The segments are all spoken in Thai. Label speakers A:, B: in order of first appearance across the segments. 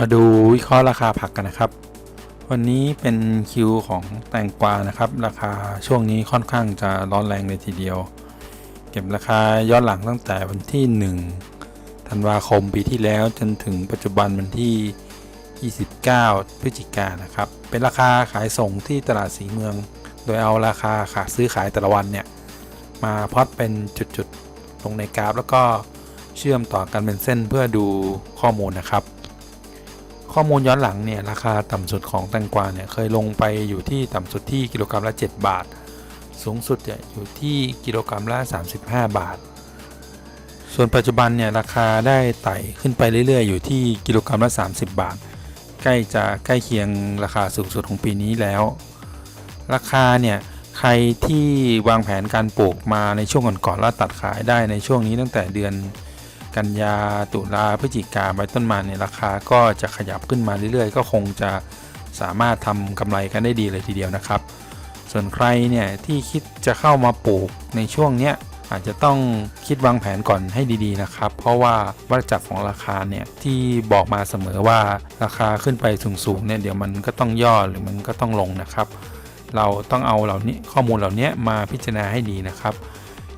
A: มาดูวิเคราะห์ราคาผักกันนะครับ วันนี้เป็นคิวของแตงกวานะครับ ราคาช่วงนี้ค่อนข้างจะร้อนแรงเลยทีเดียว เก็บราคาย้อนหลังตั้งแต่วันที่ 1 ธันวาคมปีที่แล้วจนถึงปัจจุบันวันที่ 29 พฤศจิกายนนะครับ เป็นราคาขายส่งที่ตลาดสีเมือง โดยเอาราคาขาซื้อขายแต่ละวันเนี่ยมาพอตเป็นจุดๆลงในกราฟ แล้วก็เชื่อมต่อกันเป็นเส้นเพื่อดูข้อมูลนะครับ ข้อมูลย้อนหลังเนี่ยราคาต่ำสุดของแตงกวาเนี่ยเคยลงไปอยู่ที่ต่ำสุดที่กิโลกรัมละ 7 บาท สูงสุดเนี่ยอยู่ที่กิโลกรัมละ 35 บาท ส่วนปัจจุบันเนี่ยราคาได้ไต่ขึ้นไปเรื่อยๆ อยู่ที่กิโลกรัมละ 30 บาท ใกล้จะใกล้เคียงราคาสูงสุดของปีนี้แล้ว ราคาเนี่ยใครที่วางแผนการปลูกมาในช่วงก่อนๆแล้วตัดขายได้ในช่วงนี้ตั้งแต่เดือน กันยาตุลาพฤศจิกาไปต้นมาเนี่ยราคาก็จะขยับขึ้นมาเรื่อยๆ ก็คงจะสามารถทำกำไรกันได้ดีเลยทีเดียวนะครับ ส่วนใครเนี่ยที่คิดจะเข้ามาปลูกในช่วงเนี้ยอาจจะต้องคิดวางแผนก่อนให้ดีๆนะครับ เพราะว่าวัฏจักรของราคาเนี่ยที่บอกมาเสมอว่าราคาขึ้นไปสูงๆเนี่ยเดี๋ยวมันก็ต้องย่อหรือมันก็ต้องลงนะครับ เราต้องเอาเหล่านี้ข้อมูลเหล่านี้มาพิจารณาให้ดีนะครับ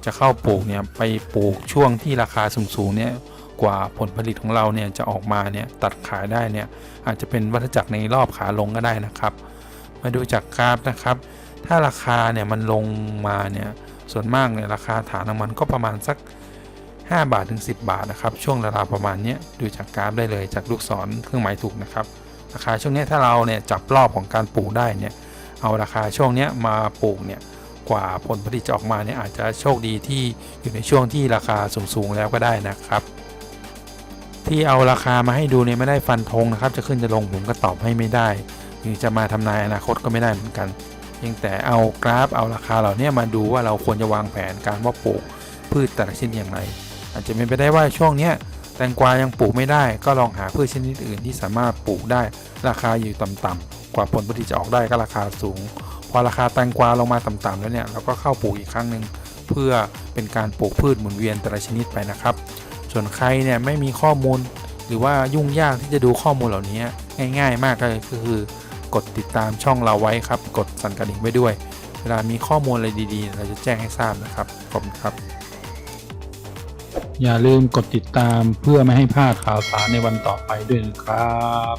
A: จะเข้าปลูกเนี่ยไปปลูกช่วงที่ราคาสูงๆเนี่ยกว่าผลผลิตของเราเนี่ยจะออกมาเนี่ยตัดขายได้เนี่ยอาจจะเป็นวัฏจักรในรอบขาลงก็ได้นะครับ มาดูจากกราฟนะครับ ถ้าราคาเนี่ยมันลงมาเนี่ยส่วนมากเนี่ยราคาฐานของมันก็ประมาณสัก 5 บาทถึง 10 บาทนะครับ ช่วงราวๆประมาณนี้ดูจากกราฟได้เลยจากลูกศรเครื่องหมายถูกนะครับ ราคาช่วงนี้ถ้าเราเนี่ยจับรอบของการปลูกได้เนี่ยเอาราคาช่วงนี้มาปลูกเนี่ย กว่าผลผลิตจะออกมาเนี่ยอาจจะโชคดีที่อยู่ในช่วงที่ราคาสูงๆแล้วก็ได้นะครับ ที่เอาราคามาให้ดูเนี่ยไม่ได้ฟันธงนะครับ จะขึ้นจะลงผมก็ตอบให้ไม่ได้หรือจะมาทำนายอนาคตก็ไม่ได้เหมือนกันเพียงแต่เอากราฟเอาราคาเหล่านี้มาดูว่าเราควรจะวางแผนการว่าปลูกพืชแต่ละชนิดอย่างไร อาจจะเป็นไปได้ว่าช่วงเนี้ยแตงกวายังปลูกไม่ได้ ก็ลองหาพืชชนิดอื่นที่สามารถปลูกได้ ราคาอยู่ต่ำๆกว่าผลผลิตจะออกได้ก็ราคาสูง อราคาแตงกวาลงมาต่ำๆแล้วเนี่ยเราก็เข้าปลูกอีกครั้งหนึ่งเพื่อเป็นการปลูกพืชหมุนเวียนแต่ละชนิดไปนะครับ ส่วนใครเนี่ยไม่มีข้อมูล หรือว่ายุ่งยากที่จะดูข้อมูลเหล่านี้ง่าย ๆ มากเลยก็คือกดติดตามช่องเราไว้ครับ กดสั่นกระดิ่งไว้ด้วย เวลามีข้อมูลอะไรดีๆ เราจะแจ้งให้ทราบนะครับขอบคุณครับ อย่าลืมกดติดตามเพื่อไม่ให้พลาดข่าวสารในวันต่อไปด้วยนะครับ